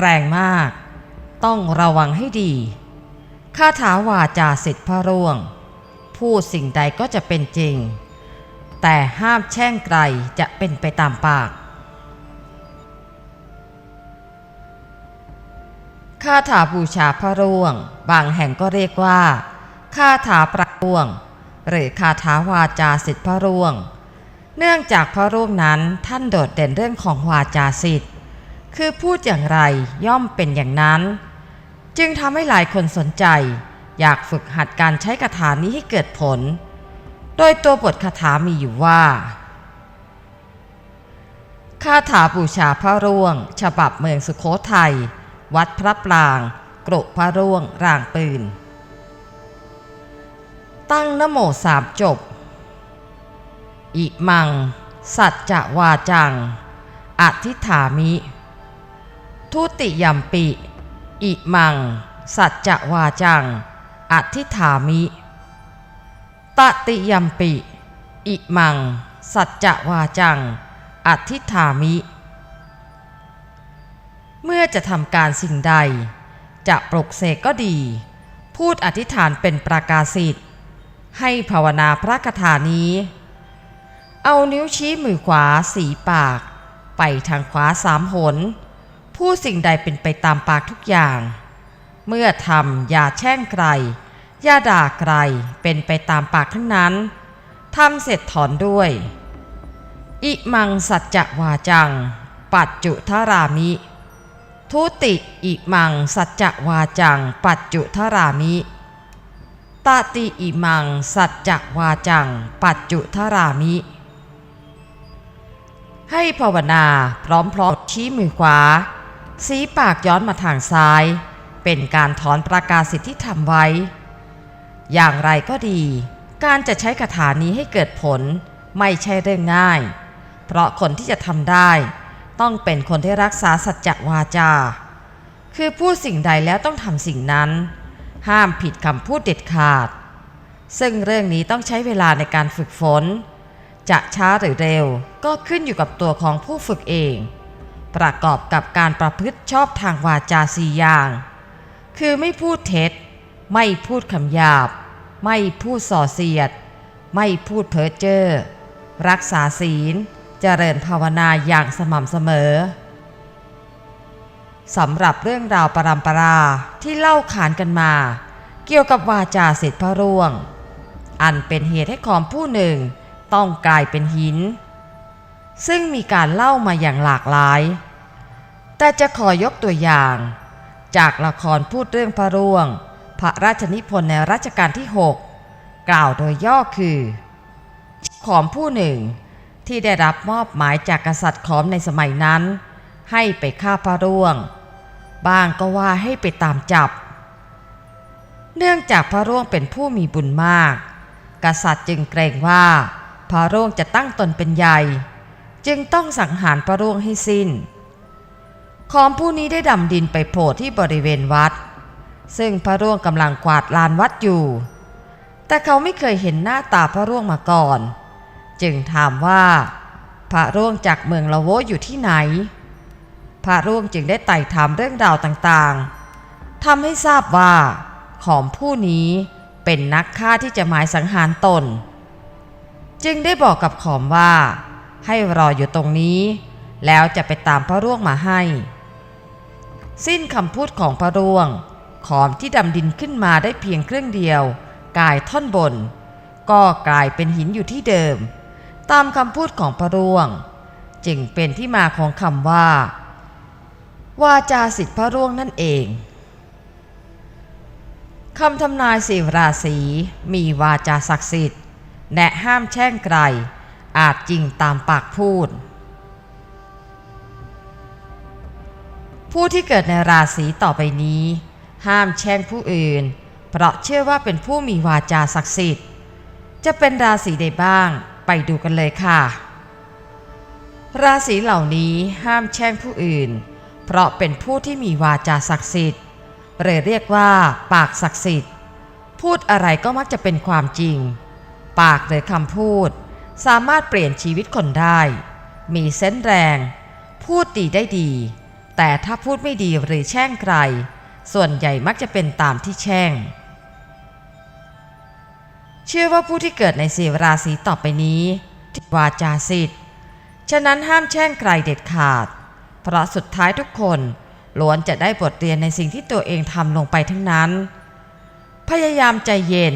แรงมาก ต้องระวังให้ดีคาถาวาจาสิทธิพระร่วง พูดสิ่งใดก็จะเป็นจริง แต่ห้ามแช่งไกลจะเป็นไปตามปากคาถาบูชาพระร่วง บางแห่งก็เรียกว่าคาถาประร่วง หรือคาถาวาจาสิทธิพระร่วง เนื่องจากพระร่วงนั้นท่านโดดเด่นเรื่องของวาจาสิทธิ์ คือพูดอย่างไรย่อมเป็นอย่างนั้น จึงทำให้หลายคนสนใจ อยากฝึกหัดการใช้คาถานี้ให้เกิดผล โดยตัวบทคาถามีอยู่ว่าคาถาบูชาพระร่วง ฉบับเมืองสุโขทัย วัดพระปรางกรุพระร่วงร่างปืน ตั้งนโมสามจบ อิมัง สัจจวาจัง อธิฐามิ ทุติยมปิ อิมัง สัจจวาจัง อธิฐามิ ตติยมปิ อิมัง สัจจวาจัง อธิฐามิ เมื่อจะทำการสิ่งใด จะปลุกเสกก็ดี พูดอธิษฐานเป็นประกาศสิทธิ์ให้ภาวนาพระคาถานี้ เอานิ้วชี้มือขวาสีปาก ไปทางขวาสามหน พูดสิ่งใดเป็นไปตามปากทุกอย่าง เมื่อทำอย่าแช่งใคร อย่าด่าใคร เป็นไปตามปากทั้งนั้น ทำเสร็จถอนด้วย อิมังสัจจะวาจัง ปัจจุทรามิ ทุติอิมังสัจจะวาจัง ปัจจุทรามิ ตติอิมังสัจจะวาจัง ปัจจุทรามิให้ภาวนาพร้อมๆชี้มือขวา สีปากย้อนมาทางซ้าย เป็นการถอนประกาศสิทธิที่ทำไว้ อย่างไรก็ดี การจะใช้คาถานี้ให้เกิดผลไม่ใช่เรื่องง่าย เพราะคนที่จะทำได้ ต้องเป็นคนที่รักษาสัจจวาจา คือพูดสิ่งใดแล้วต้องทำสิ่งนั้น ห้ามผิดคำพูดเด็ดขาด ซึ่งเรื่องนี้ต้องใช้เวลาในการฝึกฝน จะช้าหรือเร็วก็ขึ้นอยู่กับตัวของผู้ฝึกเอง ประกอบกับการประพฤติชอบทางวาจาสี่อย่าง คือไม่พูดเท็จ ไม่พูดคำหยาบ ไม่พูดส่อเสียด ไม่พูดเพ้อเจ้อรักษาศีล เจริญภาวนาอย่างสม่ำเสมอสำหรับเรื่องราวปรำปราที่เล่าขานกันมา เกี่ยวกับวาจาเสร็จพระร่วง อันเป็นเหตุให้ขอมผู้หนึ่งต้องกลายเป็นหิน ซึ่งมีการเล่ามาอย่างหลากหลาย แต่จะขอยกตัวอย่าง จากละครพูดเรื่องพระร่วง พระราชนิพนธ์ในรัชกาลที่ 6 กล่าวโดยย่อคือขอมผู้หนึ่งที่ได้รับมอบหมายจากกษัตริย์ขอมในสมัยนั้น ให้ไปฆ่าพระร่วง บางก็ว่าให้ไปตามจับ เนื่องจากพระร่วงเป็นผู้มีบุญมาก กษัตริย์จึงเกรงว่าพระร่วงจะตั้งตนเป็นใหญ่ จึงต้องสังหารพระร่วงให้สิ้น ขอมผู้นี้ได้ดำดินไปโผล่ที่บริเวณวัด ซึ่งพระร่วงกำลังกวาดลานวัดอยู่ แต่เขาไม่เคยเห็นหน้าตาพระร่วงมาก่อน จึงถามว่า พระร่วงจากเมืองละโวอยู่ที่ไหน พระร่วงจึงได้ไต่ถามเรื่องราวต่างๆทำให้ทราบว่า ขอมผู้นี้เป็นนักฆ่าที่จะหมายสังหารตน จึงได้บอกกับขอมว่า ให้รออยู่ตรงนี้ แล้วจะไปตามพระร่วงมาให้ สิ้นคำพูดของพระร่วง ขอมที่ดำดินขึ้นมาได้เพียงเครื่องเดียว กายท่อนบน ก็กลายเป็นหินอยู่ที่เดิม ตามคำพูดของพระร่วง จึงเป็นที่มาของคำว่า วาจาสิทธิพระร่วงนั่นเองคำทำนายสี่ราศีมีวาจาศักดิ์สิทธิ์ แนะห้ามแช่งไกลอาจจริงตามปากพูด ผู้ที่เกิดในราศีต่อไปนี้ ห้ามแช่งผู้อื่น เพราะเชื่อว่าเป็นผู้มีวาจาศักดิ์สิทธิ์ จะเป็นราศีใดบ้างไปดูกันเลยค่ะ ราศีเหล่านี้ห้ามแช่งผู้อื่น เพราะเป็นผู้ที่มีวาจาศักดิ์สิทธิ์เลยเรียกว่า ปากศักดิ์สิทธิ์ พูดอะไรก็มักจะเป็นความจริง ปากหรือคำพูด สามารถเปลี่ยนชีวิตคนได้ มีเส้นแรง พูดดีได้ดี แต่ถ้าพูดไม่ดีหรือแช่งใคร ส่วนใหญ่มักจะเป็นตามที่แช่ง เชื่อว่าผู้ที่เกิดในสีราศีต่อไปนี้วาจาสิทธิ์ฉะนั้นห้ามแช่งใครเด็ดขาด เพราะสุดท้ายทุกคนล้วนจะได้บทเรียนในสิ่งที่ตัวเองทำลงไปทั้งนั้น พยายามใจเย็น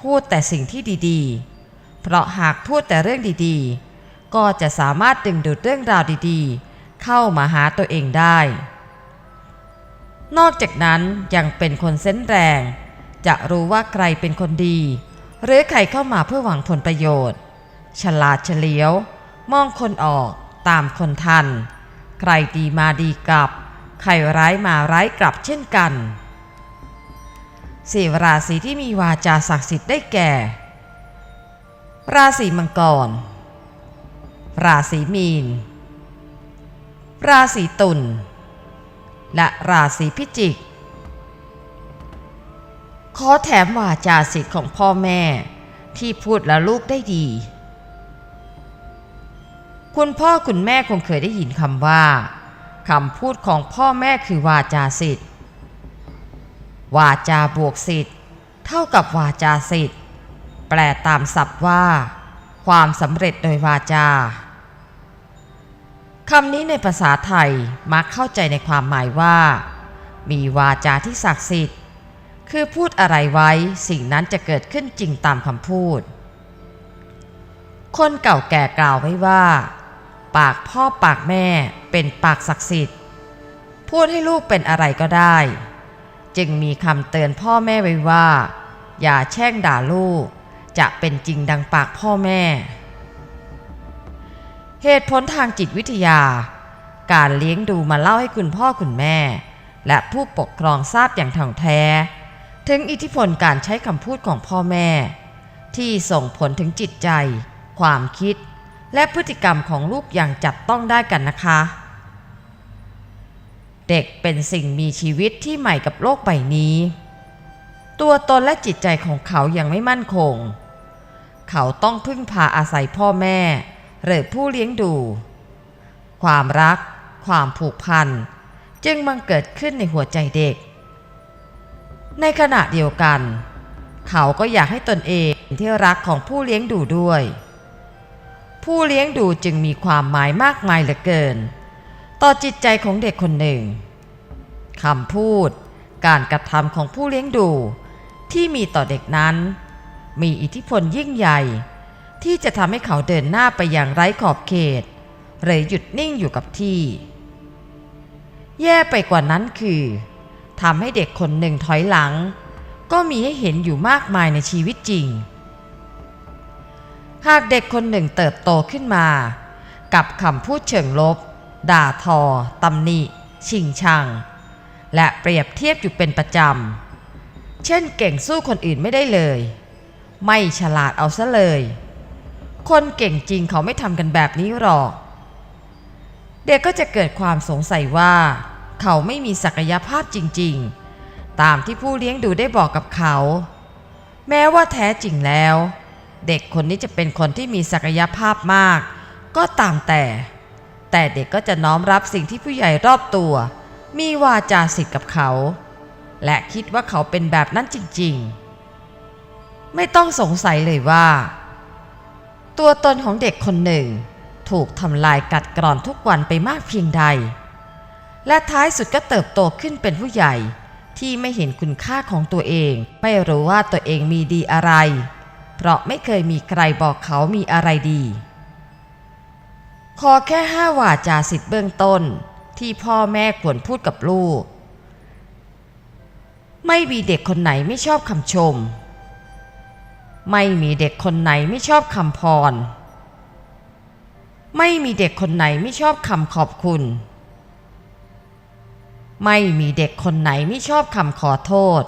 พูดแต่สิ่งที่ดีๆ เพราะหากพูดแต่เรื่องดีๆ ก็จะสามารถดึงดูดเรื่องราวดีๆ เข้ามาหาตัวเองได้ นอกจากนั้นยังเป็นคนเส้นแรง จะรู้ว่าใครเป็นคนดี หรือใครเข้ามาเพื่อหวังผลประโยชน์ ฉลาดเฉลียว มองคนออกตามคนทัน ใครดีมาดีกลับ ใครร้ายมาร้ายกลับเช่นกันสี่ราศีที่มีวาจาศักดิ์สิทธิ์ได้แก่ ราศีมังกร ราศีมีน ราศีตุลและราศีพิจิก ขอแถมวาจาสิทธิ์ของพ่อแม่ที่พูดแล้วลูกได้ดี คุณพ่อคุณแม่คงเคยได้ยินคำว่าคำพูดของพ่อแม่คือวาจาสิทธิ์ วาจาบวกสิทธิ์ เท่ากับวาจาสิทธิ์ แปลตามศัพท์ว่า ความสำเร็จโดยวาจา คำนี้ในภาษาไทยมักเข้าใจในความหมายว่า มีวาจาที่ศักดิ์สิทธิ์ คือพูดอะไรไว้สิ่งนั้นจะเกิดขึ้นจริงตามคำพูด คนเก่าแก่กล่าวไว้ว่า ปากพ่อปากแม่เป็นปากศักดิ์สิทธิ์ พูดให้ลูกเป็นอะไรก็ได้ จึงมีคำเตือนพ่อแม่ไว้ว่า อย่าแช่งด่าลูก จะเป็นจริงดังปากพ่อแม่ เหตุผลทางจิตวิทยา การเลี้ยงดูมาเล่าให้คุณพ่อคุณแม่ และผู้ปกครองทราบอย่างถ่องแท้ ถึงอิทธิพลการใช้คำพูดของพ่อแม่ ที่ส่งผลถึงจิตใจ ความคิด และพฤติกรรมของลูกอย่างจับต้องได้กันนะคะ เด็กเป็นสิ่งมีชีวิตที่ใหม่กับโลกใบนี้ ตัวตนและจิตใจของเขายังไม่มั่นคง เขาต้องพึ่งพาอาศัยพ่อแม่ หรือผู้เลี้ยงดู ความรัก ความผูกพัน จึงบังเกิดขึ้นในหัวใจเด็ก ในขณะเดียวกัน เขาก็อยากให้ตนเองเป็นที่รักของผู้เลี้ยงดูด้วย ผู้เลี้ยงดูจึงมีความหมายมากมายเหลือเกิน ต่อจิตใจของเด็กคนหนึ่งคำพูด การกระทำของผู้เลี้ยงดูที่มีต่อเด็กนั้น มีอิทธิพลยิ่งใหญ่ ที่จะทำให้เขาเดินหน้าไปอย่างไร้ขอบเขต หรือหยุดนิ่งอยู่กับที่ แย่ไปกว่านั้นคือทำให้เด็กคนหนึ่งถอยหลัง ก็มีให้เห็นอยู่มากมายในชีวิตจริง หากเด็กคนหนึ่งเติบโตขึ้นมา กับคำพูดเชิงลบ ด่าทอตำหนิ ชิงชัง และเปรียบเทียบอยู่เป็นประจำ เช่นเก่งสู้คนอื่นไม่ได้เลย ไม่ฉลาดเอาซะเลย คนเก่งจริงเขาไม่ทำกันแบบนี้หรอก เด็กก็จะเกิดความสงสัยว่า เขาไม่มีศักยภาพจริง ๆ ตามที่ผู้เลี้ยงดูได้บอกกับเขา แม้ว่าแท้จริงแล้ว เด็กคนนี้จะเป็นคนที่มีศักยภาพมาก ก็ตามแต่ แต่เด็กก็จะน้อมรับสิ่งที่ผู้ใหญ่รอบตัว มีวาจาสิทธิ์กับเขา และคิดว่าเขาเป็นแบบนั้นจริง ๆ ไม่ต้องสงสัยเลยว่า ตัวตนของเด็กคนหนึ่ง ถูกทำลายกัดกร่อนทุกวันไปมากเพียงใด และท้ายสุดก็เติบโตขึ้นเป็นผู้ใหญ่ที่ไม่เห็นคุณค่าของตัวเอง ไม่รู้ว่าตัวเองมีดีอะไร เพราะไม่เคยมีใครบอกเขามีอะไรดี ขอแค่ห้าวาจาสิทธิ์เบื้องต้นที่พ่อแม่ควรพูดกับลูก ไม่มีเด็กคนไหนไม่ชอบคำชม ไม่มีเด็กคนไหนไม่ชอบคำพร ไม่มีเด็กคนไหนไม่ชอบคำขอบคุณ ไม่มีเด็กคนไหนไม่ชอบคำขอโทษ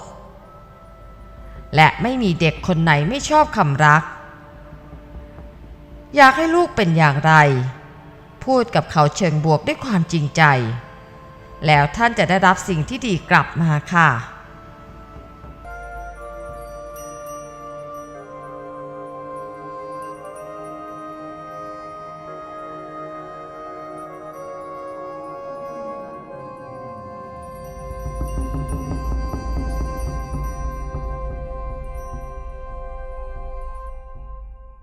และไม่มีเด็กคนไหนไม่ชอบคำรัก อยากให้ลูกเป็นอย่างไร พูดกับเขาเชิงบวกด้วยความจริงใจ แล้วท่านจะได้รับสิ่งที่ดีกลับมาค่ะ